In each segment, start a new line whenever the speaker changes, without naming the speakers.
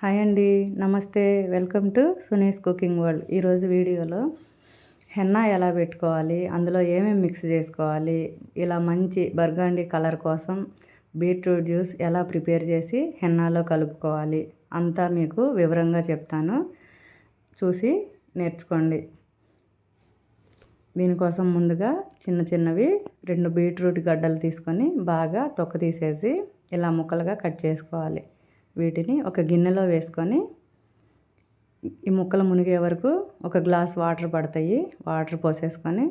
Hi అండి నమస్తే. Welcome to Suni's cooking world. ఈరోజు వీడియోలో హెన్నా ఎలా పెట్టుకోవాలి అందులో ఏమేమి మిక్స్ చేసుకోవాలి ఇలా మంచి బర్గాండి కలర్ కోసం బీట్రూట్ జ్యూస్ ఎలా ప్రిపేర్ చేసి హెన్నాలో కలుపుకోవాలి అంతా మీకు వివరంగా చెప్తాను. చూసి నేర్చుకోండి. దీనికోసం ముందుగా చిన్న చిన్నవి రెండు బీట్రూట్ గడ్డలు తీసుకొని బాగా తొక్క తీసేసి ఇలా ముక్కలుగా కట్ చేసుకోవాలి. వీటిని ఒక గిన్నెలో వేసుకొని ఈ ముక్కలు మునిగే వరకు ఒక గ్లాస్ వాటర్ పడతాయి. వాటర్ పోసేసుకొని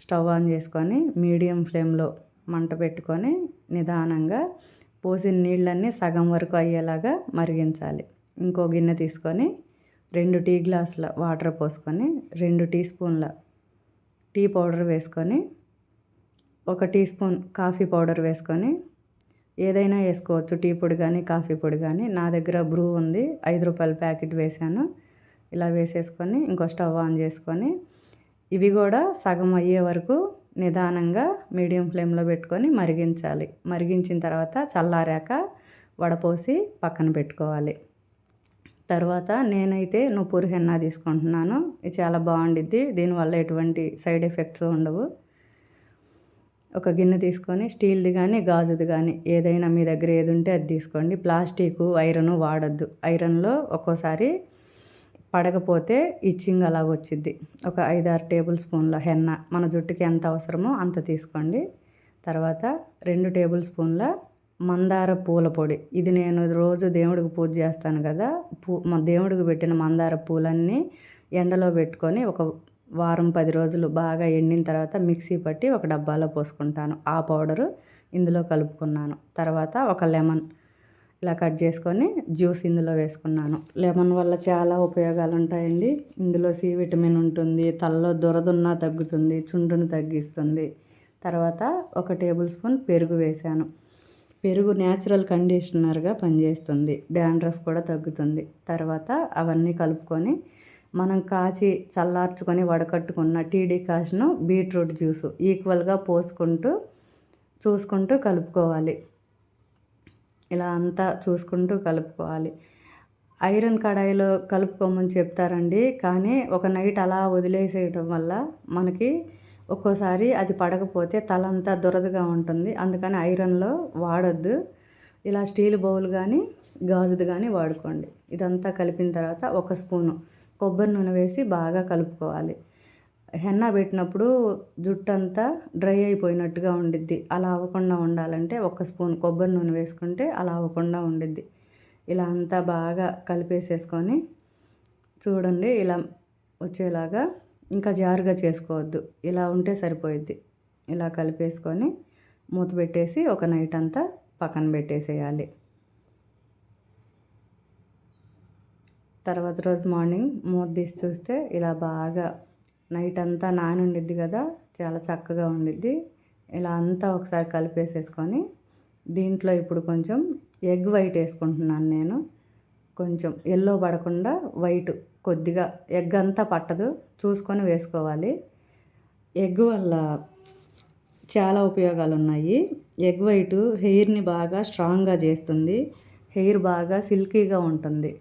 స్టవ్ ఆన్ చేసుకొని మీడియం ఫ్లేమ్లో మంట పెట్టుకొని నిదానంగా పోసిన నీళ్ళన్నీ సగం వరకు అయ్యేలాగా మరిగించాలి. ఇంకో గిన్నె తీసుకొని రెండు టీ గ్లాసుల వాటర్ పోసుకొని రెండు టీ స్పూన్ల టీ పౌడర్ వేసుకొని ఒక టీ స్పూన్ కాఫీ పౌడర్ వేసుకొని ఏదైనా వేసుకోవచ్చు. టీ పొడి కానీ కాఫీ పొడి కానీ. నా దగ్గర బ్రూ ఉంది. ఐదు రూపాయల ప్యాకెట్ వేసాను ఇలా వేసేసుకొని ఇంకో స్టవ్ ఆన్ చేసుకొని ఇవి కూడా సగం అయ్యే వరకు నిదానంగా మీడియం ఫ్లేమ్లో పెట్టుకొని మరిగించాలి. మరిగించిన తర్వాత చల్లారాక వడపోసి పక్కన పెట్టుకోవాలి. తర్వాత నేనైతే నువ్వు హెన్నా తీసుకుంటున్నాను. ఇది చాలా బాగుండిద్ది. దీనివల్ల ఎటువంటి సైడ్ ఎఫెక్ట్స్ ఉండవు. ఒక గిన్నె తీసుకొని స్టీల్ది కానీ గాజుది కానీ ఏదైనా మీ దగ్గర ఏది ఉంటే అది తీసుకోండి. Plastic iron వాడద్దు. ఐరన్లో ఒక్కోసారి పడకపోతే ఇచ్చింగ్ అలాగ వచ్చిద్ది. ఒక ఐదారు టేబుల్ స్పూన్ల హెన్న మన జుట్టుకి ఎంత అవసరమో అంత తీసుకోండి. తర్వాత రెండు టేబుల్ స్పూన్ల మందార పూల పొడి. ఇది నేను రోజు దేవుడికి పూజ చేస్తాను కదా పూ మా దేవుడికి పెట్టిన మందార పూలన్నీ ఎండలో పెట్టుకొని ఒక వారం పది రోజులు బాగా ఎండిన తర్వాత మిక్సీ పట్టి ఒక డబ్బాలో పోసుకుంటాను. ఆ పౌడరు ఇందులో కలుపుకున్నాను. తర్వాత ఒక లెమన్ ఇలా కట్ చేసుకొని జ్యూస్ ఇందులో వేసుకున్నాను. లెమన్ వల్ల చాలా ఉపయోగాలు ఉంటాయండి ఇందులో సి విటమిన్ ఉంటుంది తలలో దురదున్నా తగ్గుతుంది చుండును తగ్గిస్తుంది. తర్వాత ఒక టేబుల్ స్పూన్ పెరుగు వేశాను పెరుగు న్యాచురల్ కండిషనర్గా పనిచేస్తుంది. డాండ్రఫ్ కూడా తగ్గుతుంది. తర్వాత అవన్నీ కలుపుకొని మనం కాచి చల్లార్చుకొని వడకట్టుకున్న టీ డికాషను బీట్రూట్ జ్యూసు ఈక్వల్గా పోసుకుంటూ చూసుకుంటూ కలుపుకోవాలి. ఇలా అంతా చూసుకుంటూ కలుపుకోవాలి. ఐరన్ కడాయిలో కలుపుకోమని చెప్తారండి కానీ ఒక నైట్ అలా వదిలేసేయటం వల్ల మనకి ఒక్కోసారి అది పడకపోతే తలంతా దురదగా ఉంటుంది. అందుకని ఐరన్లో వాడొద్దు. ఇలా స్టీల్ బౌల్ కానీ గాజుది కానీ వాడుకోండి. ఇదంతా కలిపిన తర్వాత ఒక స్పూను కొబ్బరి నూనె వేసి బాగా కలుపుకోవాలి. హెన్నా పెట్టినప్పుడు జుట్టు అంతా డ్రై అయిపోయినట్టుగా ఉండిద్ది. అలా అవ్వకుండా ఉండాలంటే ఒక స్పూన్ కొబ్బరి నూనె వేసుకుంటే అలా అవ్వకుండా ఉండిద్ది. ఇలా అంతా బాగా కలిపేసేసుకొని చూడండి ఇలా వచ్చేలాగా ఇంకా జారుగా చేసుకోవద్దు. ఇలా ఉంటే సరిపోయిద్ది. ఇలా కలిపేసుకొని మూత పెట్టేసి ఒక నైట్ అంతా పక్కన పెట్టేసేయాలి. తర్వాత రోజు మార్నింగ్ మూత తీసి చూస్తే ఇలా బాగా నైట్ అంతా నాని ఉండిద్ది కదా చాలా చక్కగా ఉండిద్ది. ఇలా అంతా ఒకసారి కలిపేసేసుకొని దీంట్లో ఇప్పుడు కొంచెం ఎగ్ వైట్ వేసుకుంటున్నాను నేను. కొంచెం ఎల్లో పడకుండా వైట్ కొద్దిగా ఎగ్ అంతా పట్టదు చూసుకొని వేసుకోవాలి. ఎగ్ వల్ల చాలా ఉపయోగాలు ఉన్నాయి ఎగ్ వైట్ హెయిర్ని బాగా స్ట్రాంగ్గా చేస్తుంది. హెయిర్ బాగా సిల్కీగా ఉంటుంది.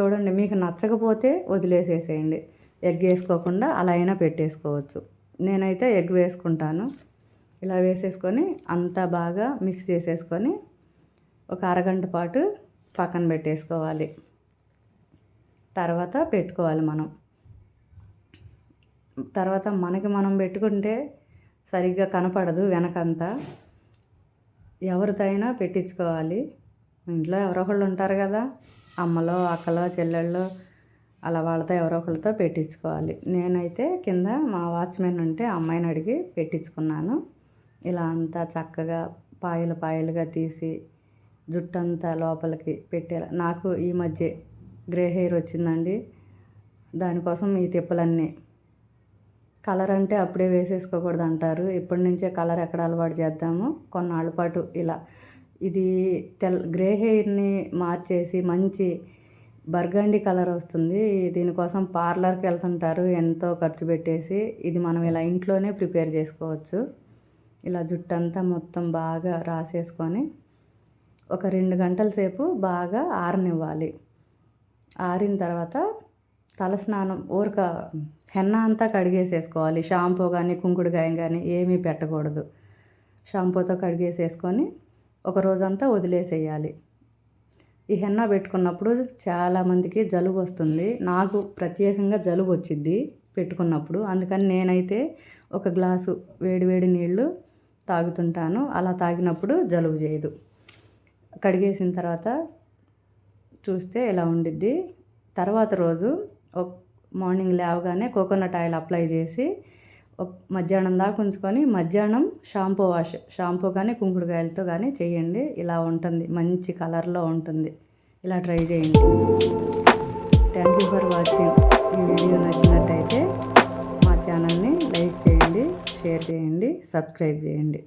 చూడండి మీకు నచ్చకపోతే వదిలేసేసేయండి. ఎగ్ వేసుకోకుండా అలా అయినా పెట్టేసుకోవచ్చు. నేనైతే ఎగ్ వేసుకుంటాను. ఇలా వేసేసుకొని అంతా బాగా మిక్స్ చేసేసుకొని ఒక అరగంట పాటు పక్కన పెట్టేసుకోవాలి. తర్వాత పెట్టుకోవాలి మనం. తర్వాత మనకి మనం పెట్టుకుంటే సరిగ్గా కనపడదు వెనకంతా. ఎవరితైనా పెట్టించుకోవాలి. ఇంట్లో ఎవరో ఒకళ్ళు ఉంటారు కదా. అమ్మలో అక్కలో చెల్లెళ్ళు అలా వాళ్ళతో ఎవరో ఒకరితో పెట్టించుకోవాలి. నేనైతే కింద మా వాచ్మెన్ ఉంటే అమ్మాయిని అడిగి పెట్టించుకున్నాను. ఇలా అంతా చక్కగా పాయలు పాయలుగా తీసి జుట్టంతా లోపలికి పెట్టేలా. నాకు ఈ మధ్య గ్రే హెయిర్ వచ్చిందండి. దానికోసం ఈ తిప్పలన్నీ. కలర్ అంటే అప్పుడే వేసేసుకోకూడదు అంటారు ఇప్పటి నుంచే కలర్ ఎక్కడ అలవాటు చేద్దాము? కొన్నాళ్ళ పాటు ఇలా ఇది తెల్ గ్రే హెయిర్ని మార్చేసి మంచి బర్గండి కలర్ వస్తుంది. దీనికోసం పార్లర్కి వెళ్తుంటారు. ఎంతో ఖర్చు పెట్టేసి ఇది మనం ఇలా ఇంట్లోనే ప్రిపేర్ చేసుకోవచ్చు. ఇలా జుట్టు అంతా మొత్తం బాగా రాసేసుకొని ఒక రెండు గంటల సేపు బాగా ఆరనివ్వాలి. ఆరిన తర్వాత తలస్నానం ఊరక హెన్న అంతా కడిగేసేసుకోవాలి. షాంపూ కానీ కుంకుడుకాయం కానీ ఏమీ పెట్టకూడదు. షాంపూతో కడిగేసేసుకొని ఒక రోజంతా వదిలేసేయాలి. ఈ హెన్న పెట్టుకున్నప్పుడు చాలామందికి జలుబు వస్తుంది. నాకు ప్రత్యేకంగా జలుబు వచ్చింది పెట్టుకున్నప్పుడు. అందుకని నేనైతే ఒక గ్లాసు వేడి వేడి నీళ్ళు తాగుతుంటాను. అలా తాగినప్పుడు జలుబు చేయదు. కడిగేసిన తర్వాత చూస్తే ఇలా ఉండిద్ది. తర్వాత రోజు మార్నింగ్ లేవగానే కోకోనట్ ఆయిల్ అప్లై చేసి మధ్యాహ్నం దాకా ఉంచుకొని మధ్యాహ్నం షాంపూ వాష్ షాంపూ కానీ కుంకుడుకాయలతో కానీ చేయండి. ఇలా ఉంటుంది. మంచి కలర్లో ఉంటుంది. ఇలా ట్రై చేయండి. Thank you for watching. ఈ వీడియో నచ్చినట్టయితే మా ఛానల్ని లైక్ చేయండి షేర్ చేయండి సబ్స్క్రైబ్ చేయండి.